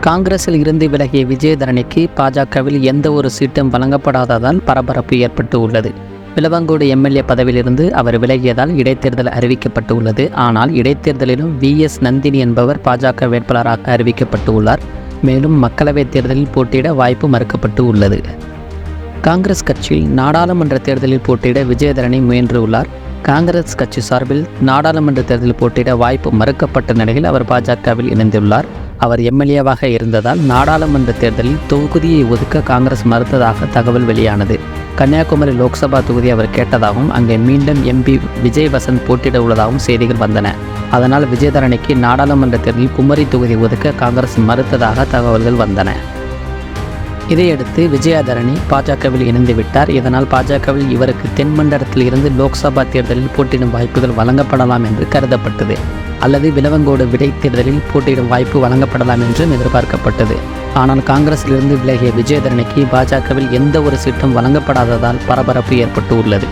காங்கிரஸில் இருந்து விலகிய விஜயதரணிக்கு பாஜகவில் எந்த ஒரு சீட்டும் வழங்கப்படாததால் பரபரப்பு ஏற்பட்டு உள்ளது விலவங்கோடு எம்எல்ஏ பதவியிலிருந்து அவர் விலகியதால் இடைத்தேர்தல் அறிவிக்கப்பட்டு உள்ளது ஆனால் இடைத்தேர்தலிலும் வி. எஸ். நந்தினி என்பவர் பாஜக வேட்பாளராக அறிவிக்கப்பட்டு உள்ளார் மேலும் மக்களவைத் தேர்தலில் போட்டியிட வாய்ப்பு மறுக்கப்பட்டு உள்ளது காங்கிரஸ் கட்சியில் நாடாளுமன்ற தேர்தலில் போட்டியிட விஜயதரணி முயன்றுள்ளார். காங்கிரஸ் கட்சி சார்பில் நாடாளுமன்ற தேர்தலில் போட்டியிட வாய்ப்பு மறுக்கப்பட்ட நிலையில் அவர் பாஜகவில் இணைந்துள்ளார். அவர் எம்எல்ஏவாக இருந்ததால் நாடாளுமன்ற தேர்தலில் தொகுதியை ஒதுக்க காங்கிரஸ் மறுத்ததாக தகவல் வெளியானது. கன்னியாகுமரி லோக்சபா தொகுதி அவர் கேட்டதாகவும் அங்கே மீண்டும் எம்பி விஜய் வசந்த் போட்டியிட உள்ளதாகவும் செய்திகள் வந்தன. அதனால் விஜயதரணிக்கு நாடாளுமன்ற தேர்தலில் குமரி தொகுதி ஒதுக்க காங்கிரஸ் மறுத்ததாக தகவல்கள் வந்தன. இதையடுத்து விஜயாதரணி பாஜகவில் இணைந்து விட்டார். இதனால் பாஜகவில் இவருக்கு தென்மண்டலத்தில் இருந்து லோக்சபா தேர்தலில் போட்டியிடும் வாய்ப்புகள் வழங்கப்படலாம் என்று கருதப்பட்டது. அல்லது விலவங்கோடு விடை தேர்தலில் போட்டியிடும் வாய்ப்பு வழங்கப்படலாம் என்றும் எதிர்பார்க்கப்பட்டது. ஆனால் காங்கிரஸிலிருந்து விலகிய விஜயதரணிக்கு பாஜகவில் எந்த ஒரு சீட்டும் வழங்கப்படாததால் பரபரப்பு ஏற்பட்டு உள்ளது